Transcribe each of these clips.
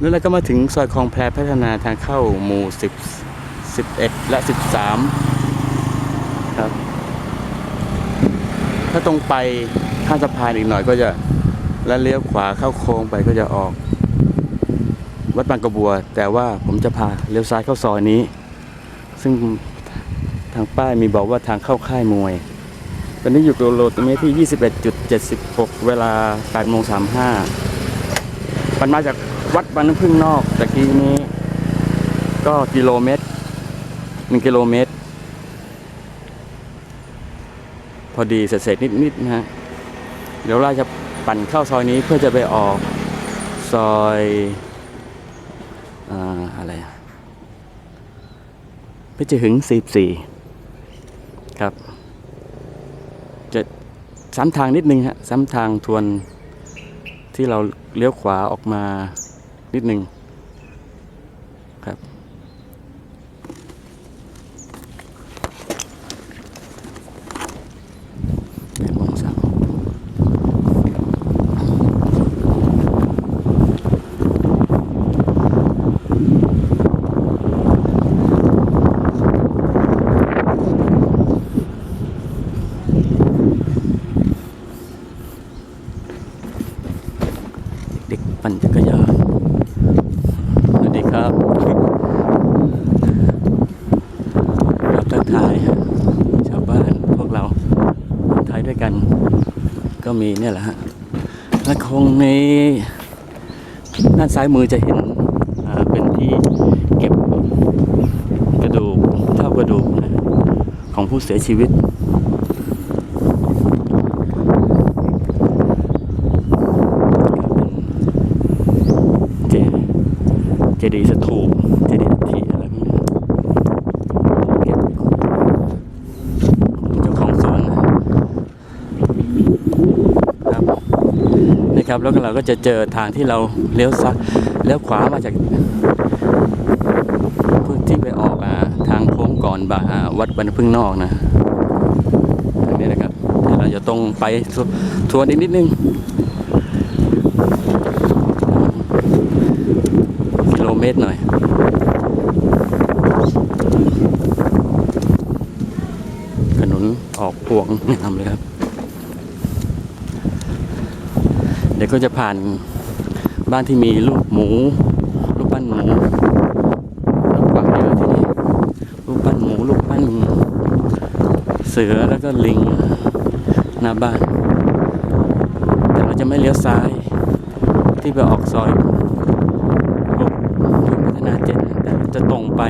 แล้วเราก็มาถึงซอยคลองแพรพัฒนาทางเข้าหมู่10 11 และ 13 ครับ ถ้าตรงไปข้ามสะพานอีกหน่อยก็จะแล้วเลี้ยวขวาเข้าโค้งไปก็จะออก วัดบางกระบัว แต่ว่าผมจะพาเลี้ยวซ้ายเข้าซอยนี้ ซึ่งทางป้ายมีบอกว่าทางเข้าค่ายมวย ตอนนี้อยู่กิโลเมตรที่ 21.76 เวลา8โมง35มันมาจาก วัดบางน้ำพึ่งนอกตะกี้นี้ ก็กิโลเมตร1กิโลเมตร พอดีเสร็จๆนิดๆนะฮะเดี๋ยวเราจะปั่นเข้าซอยนี้เพื่อจะไปออกซอยอ่าอะไรอะเพชรหึง44ครับ จะซ้ำทางนิดนึงฮะซ้ำทางทวนที่เราเลี้ยวขวาออกมา นิดนึงครับ แปดโมงสามเด็กปั่นจักรยานสวัสดีครับรับทักทายฮะชาวบ้านพวกเราคนไทยด้วยกัน ก็มีเนี่ยแหละฮะและคงในด้านซ้ายมือจะเห็นเป็นที่เก็บกระดูกเท่ากระดูกของผู้เสียชีวิตเจเจดีย์สถูปเจดีย์อัฐิอะไรพวกนี้เก็บเจ้าของสวนนะครับ ครับ แล้วก็เราก็จะเจอทางที่เราเลี้ยวซ้ายเลี้ยวขวามาจากพื้นที่ไปออกอ่าทางโค้งก่อนบาอ่าวัดบรรพพึ่งนอกนะทางนี้นะครับเราจะตรงไปทวทวนอีกนิดนึงกิโลเมตรหน่อยถนนออกพวงงามเลยครับ เดี๋ยว ก็จะผ่านบ้านที่มีลูกหมูลูกปั้นหมูแล้วกวางเยอะที่นี่ลูกปั้นหมูลูกปั้นเสือแล้วก็ลิงหน้าบ้าน แต่เราจะไม่เลี้ยวซ้ายที่ไปออกซอยพัฒนาเจ็ดแต่จะตรงไป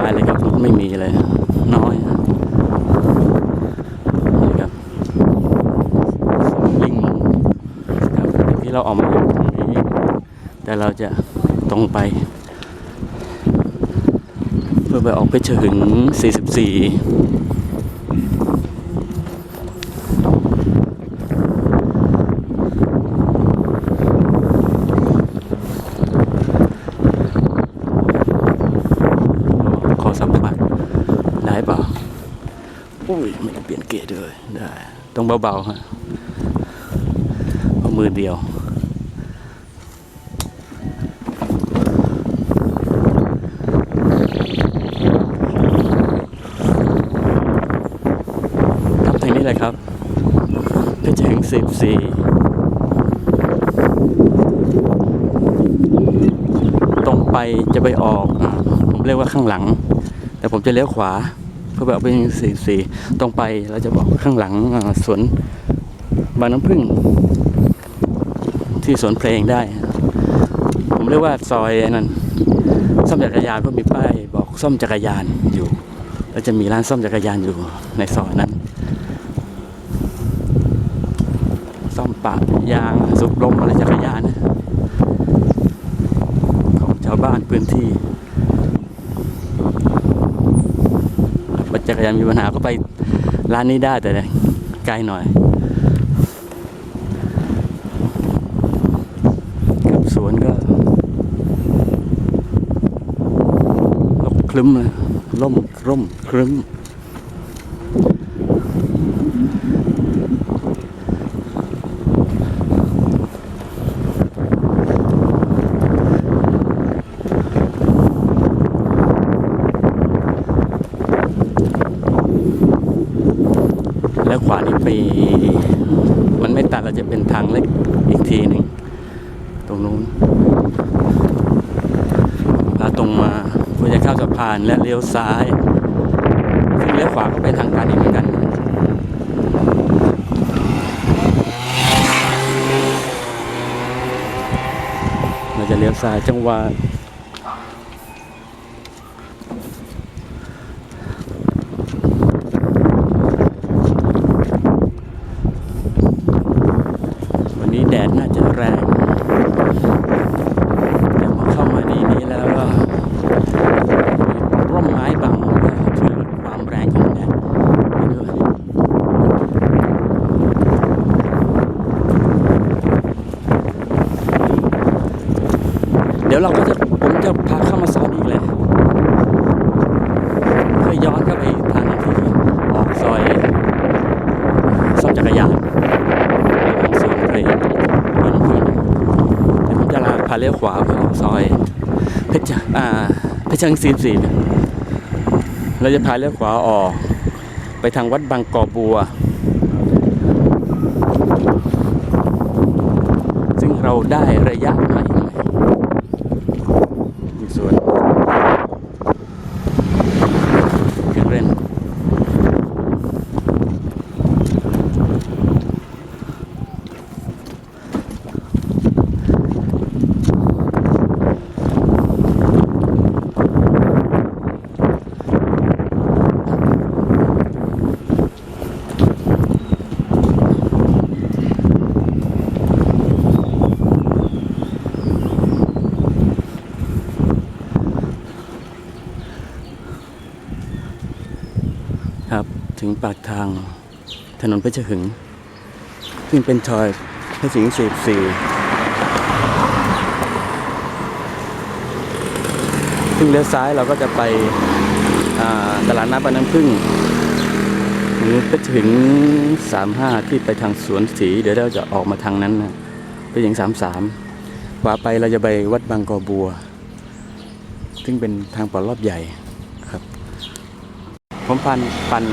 ายเลยครับรถไม่มีเลย น้อยฮะนี่ครับลิงครับที่เราออกมาอยู่ตรงนี้ แต่เราจะตรงไป เพื่อไปออกเพชรหึง 44 ขอสัมผัสได้เปล่า อุ้ยไม่ได้เปลี่ยนเกจเลยได้ต้องเบาๆฮะเอามือเดียวครับทางนี้เลยครับเพชรหึงสิบสี่ตรงไปจะไปออก ผมเรียกว่าข้างหลัง แต่ผมจะเลี้ยวขวา เพื่อไปออกไปสี่สี่ตรงไปเราจะบอกข้างหลังสวนบางน้ำพึ่ง ที่สวนเพลงได้ ผมเรียกว่าซอยนั่นซ่อมจักรยานเพราะมีป้ายบอกซ่อมจักรยานอยู่แล้วจะมีร้านซ่อมจักรยานอยู่ในซอยนั้น ซ่อมปะยางสุกลมอะไรจักรยานของชาวบ้านพื้นที่ปั จักรยานมีปัญหาก็ไปร้านนี้ได้แต่ไกลหน่อยกับสวนก็ลมคลึ้มเลยร่มร่มครึ้ม แล้วขวานี่ไปมันไม่ตัดเราจะเป็นทางเล็กอีกทีหนึ่งตรงนู้นพาตรงมาเพื่อจะเข้าสะพา นและเลี้ยวซ้าย ซึ่งเลี้ยวขวาก็เป็นทางการอีกเหมือนกัน เราจะเลี้ยวซ้ายจังหวะวันนี้แดดน่าจะแรงแต่พอเข้ามาในนี้แล้วก็มีร่มไม้บังก็ช่วยลดความแรงของแดดไปด้วย เดี๋ยวเราก็จะผมจะพาเข้ามาซอนอีกเลยเพื่อย้อนเข้าไปทางที่ออกซอยซ่อมจักรยานทางสวนเพลงบางพื้นเดี๋ยวผมจะลาพาเลี้ยวขวาไปออกซอยเพชรอ่าเพชรชิงซีสี่เราจะพาเลี้ยวขวาออก ไปทางวัดบางกอบัว ซึ่งเราได้ระยะใหม่ มีส่วนเครื่องเล่นครับ ถึง ปากทางถนนเพชรหึง ซึ่งเป็นซอยเพชรหึงสี่สี่ซึ่งเลี้ยวซ้ายเราก็จะไปตลาดน้ำปาน้ำพึ่งหรือไปถึงสามห้าที่ไปทางสวนสี เดี๋ยวเราจะออกมาทางนั้นนะไปถึงสามสามขวาไปเราจะไปวัดบางกอบัว ซึ่งเป็นทางปลอดรอบใหญ่ ผมปั่นปั่น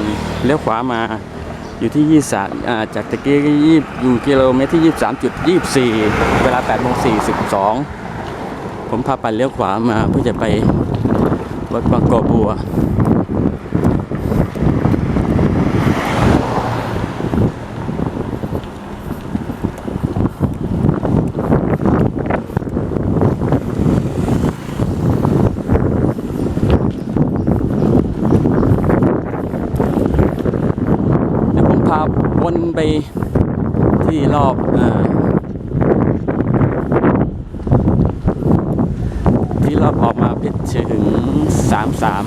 เลี้ยวขวามาอยู่ที่ยี่สามจากตะกี้ยี่อยู่กิโลเมตรที่ยี่สามจุดยี่สี่เวลาแปดโมงสี่สิบสองผมพาปั่นเลี้ยวขวามาเพื่อจะไปวัดบางกอบัว เดี๋ยวผมพาวนไปที่ รอบอาที่รอบออกมาเพชรถึงสามสาม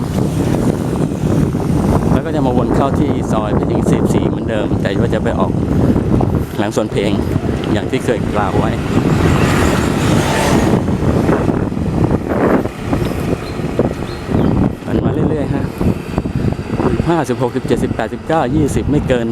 แล้วก็จะมาวนเข้าที่ซอยเพชรถึงสิบสี่เหมือนเดิม แต่ว่าจะไปออกหลังสวนเพลงอย่างที่เคยกล่าวไว้มันมาเรื่อยๆฮะห้าสิบหกสิบเจ็ดสิบแปดสิบเก้ายี่สิบไม่เกิน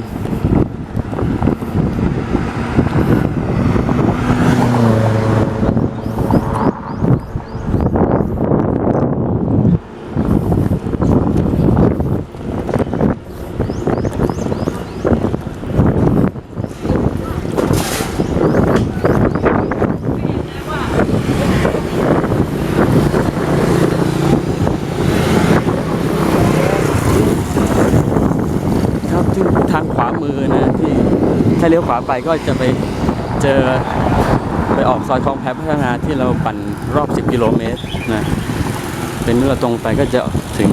ครับที่ทางขวามือนะที่ถ้าเลี้ยวขวาไปก็จะไปเจอไปออกซอยคลองแพพัฒนาที่เราปั่นรอบ 10 กิโลเมตรนะเป็นเมื่อเราตรงไปก็จะถึง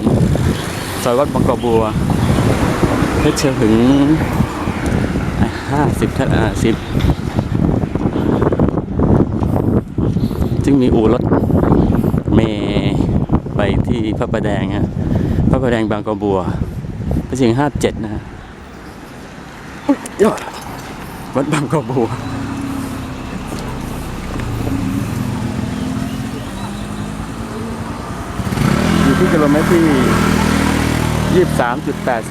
ซอยวัดบางกอบัวเพชรถึงห้าสิบอ่าสิบซึ่งมีอู่รถเมย์ไปที่พระประแดงฮะพระประแดงบางกอบัวไปถึงห้าเจ็ดนะฮะ วัดบางกอกบัวอยู่ที่กิโลเมตรที่ยี่สิบสามจุดแปด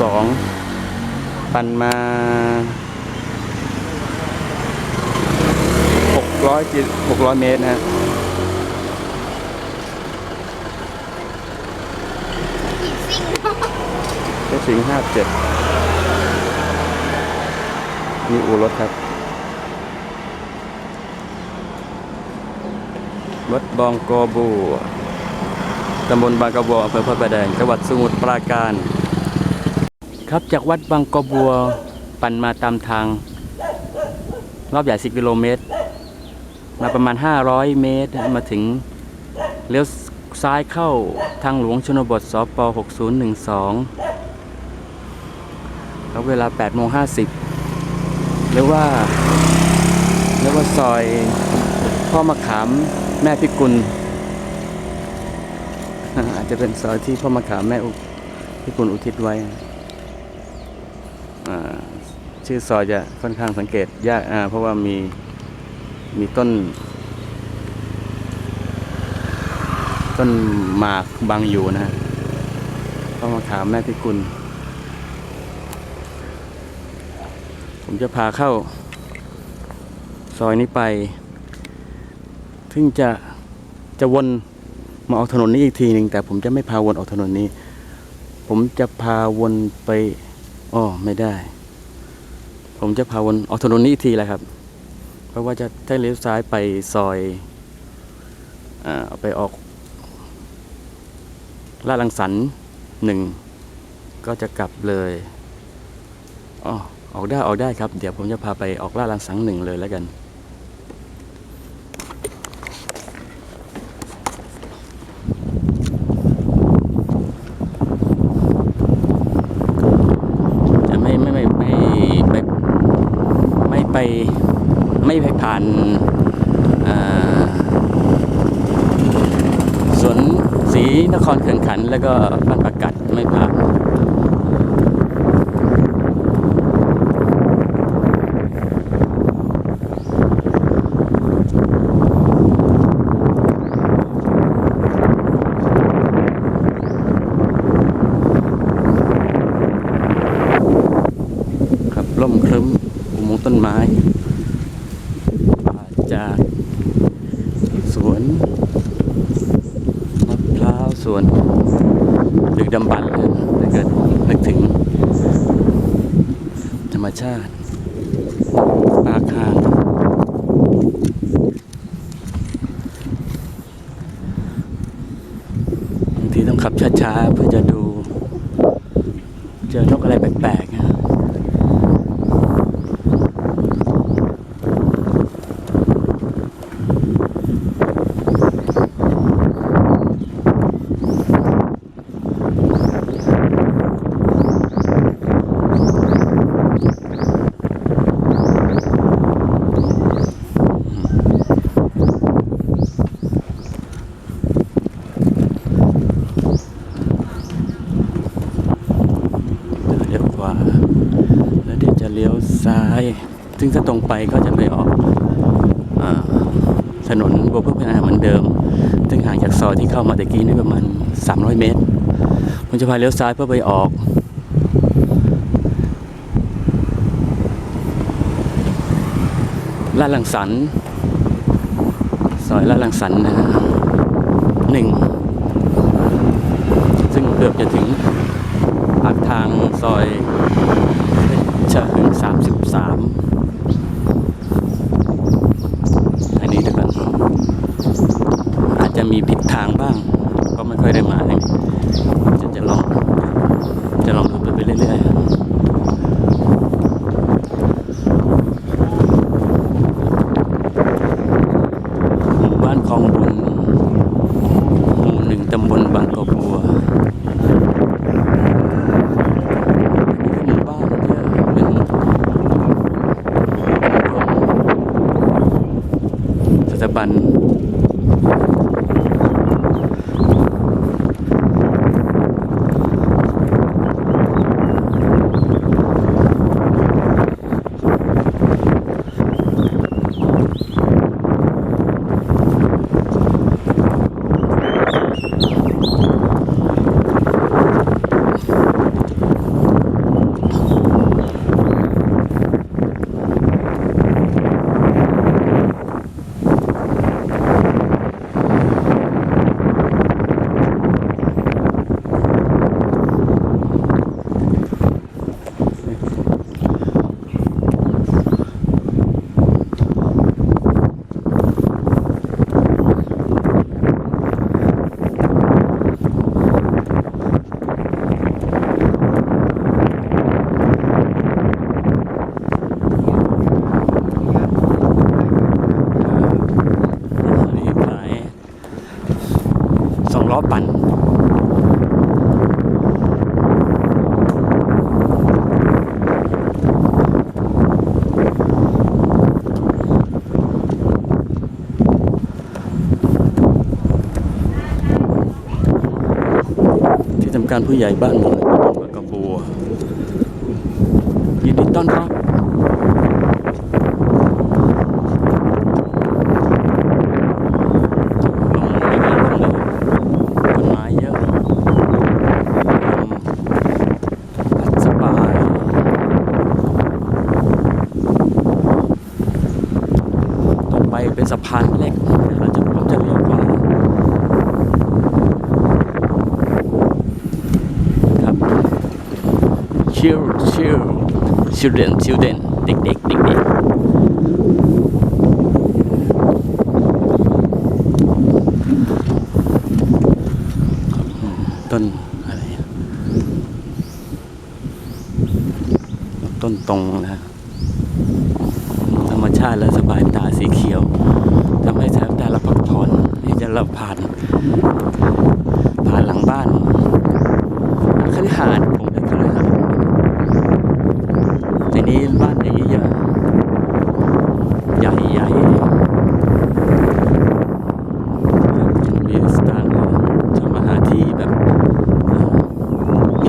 สองปั่นมาหกร้อยหกร้อยเมตรนะฮะผีซิ่งเพชรสิงห์ห้าเจ็ด นี่อู่รถครับรถบองโกบูตำบลบางกระบัวอำเภอพระประแดงจังหวัดสมุทรปราการ ครับจากวัดบางกระบัวปั่นมาตามทาง รอบใหญ่10กิโลเมตร มาประมาณ 500 เมตร มาถึงเลี้ยวซ้ายเข้าทางหลวงชนบทสป6012แล้วเวลา8โมง50 หรือว่าเรียกว่าซอยพ่อมะขามแม่พิกุล อาจจะเป็นซอยที่พ่อมะขามแม่อุพิกุลอุทิศไว้ชื่อซอยจะค่อนข้างสังเกตยากเพราะว่ามีมีต้น ต้นหมากบังอยู่นะฮะพ่อมะขามแม่พิกุล ผมจะพาเข้า ซอยนี้ไปถึงจะจะวนมาออกถนนนี้อีกทีหนึ่งแต่ผมจะไม่พาวนออกถนนนี้ ผมจะพาวนไปอ๋อไม่ได้ ผมจะพาวนออกถนนนี้อีกทีแหละครับ เพราะว่าจะถ้าเลี้ยวซ้ายไปซอยอ่าไปออกลาดลังสรรค์หนึ่งก็จะกลับเลยอ๋อ ออกได้ออกได้ครับ เดี๋ยวผมจะพาไปออกล่าดลังสังหนึ่งเลยแล้วกันจะไม่ไม่ไม่ไม่ไปไม่ไปไม่ไปผ่านสวนศรีนครเขื่อนขัน แล้วก็บ้านประกัดไม่ผ่าน ครับร่มครึ้มอุโมงค์ต้นไม้มาจากสวนมะพร้าวสวนดึกดำบรรพ์เลยถ้าเกิดนึกถึง ธ รมชาติปาคางบางทีต้องขับช้าๆเพื่อจะดู เจอนกอะไรแปลกๆนะ เลี้ยวขวา แล้วเดี๋ยวจะเลี้ยวซ้าย ซึ่งถ้าตรงไปก็จะไปออกอถนนบัวพึ่งพนาเหมือนเดิม ซึ่งห่างจากซอยที่เข้ามาตะกี้นี่ประมาณ 300 เมตร ผมจะพาเลี้ยวซ้ายเพื่อไปออกลาดลังสันซอยลาดลังสันนะฮะหนึ่ง ซึ่งเกือบจะถึงปากทางซอยเพชรหึงสามสิบสามอันนี้เดี๋ยวก่อนอา จะมีผิดทางบ้าง ก็ไม่ค่อยได้มาเลยจะจะลอง จะลองดูไปเรื่อยๆหมู่บ้าน กอกบัวหมู่บ้านเยอะเป็นสถาบันการผู้ใหญ่บ้านเมืองตำบลบางกระบัวยินดีต้อนรับ ลงในงานของเราต้นไม้เยอะลมพัดสบายต่อไปเป็นสะพานเหล็กเดี๋ยวเราจะผมจะเลี้ยวขวาครับ ชิลชิล children children เด็กๆเด็กๆเด็กๆ ต้นอะไรอะต้นตรงนะฮะธรรมชาติและสบายตาสีเขียวทำให้สายตาเราพักผ่อนนี่จะเราผ่าน ผ่านหลังบ้านคฤหาสน์ผมเป็นคฤหาสน์ ในนี้บ้านอย่างนี้เยอะใหญ่ใหญ่มีสตางค์จะมาหาที่แบบ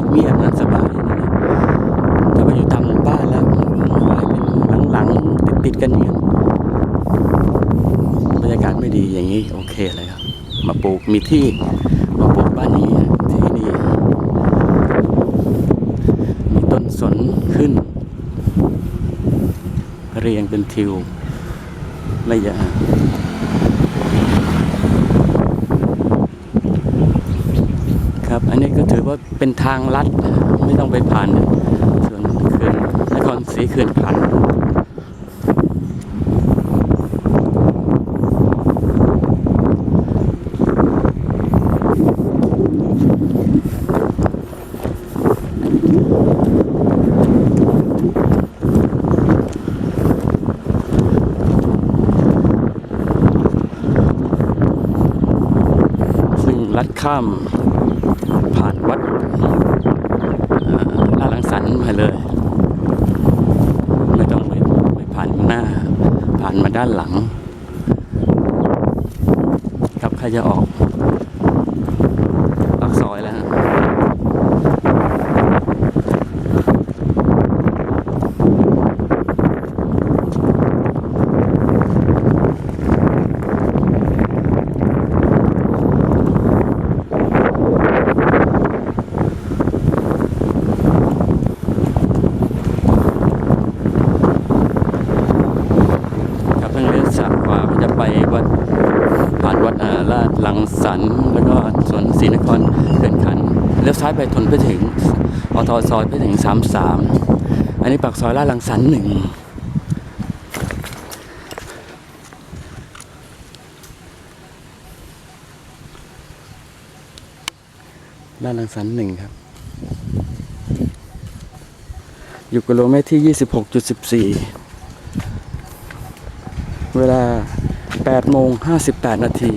เงียบๆนะสบายนะถ้าไปอยู่ตามหมู่บ้านแล้วหลายเป็นหลังๆติดๆกันอย่างเงี้บรรยากาศไม่ดีอย่างนี้โอเคเลยครับ มาปลูกมีที่มาปลูกบ้านอย่างนี้มีต้นสนขึ้น เรียงเป็นทิวระยะครับ อันนี้ก็ถือว่าเป็นทางลัด ไม่ต้องไปผ่านส่วนเขื่อนนครศรีเขื่อนขันธ์ซึ่งลัด ข้ามผ่านวัดหน้าดลังสรรค์มาเลย ไม่ต้องไปไปผ่านหน้า ผ่านมาด้านหลัง ครับใครจะออกปากซอยแล้วฮะครับทางเลี้ยวซ้ายข ไปวัดผ่านวัดอ่าลาดลังสรรแล้วก็สวนศรีนครเขื่อนขันเลี้ยวซ้ายไปทนไปถึงอทซอยไปถึงสามสามอันนี้ปากซอยลาดลังสรรหนึ่งลาดลังสรรหนึ่งครับ อยู่กิโลเมตรที่ยี่สิบหกจุดสิบสี่เวลา 8โมง58 นาที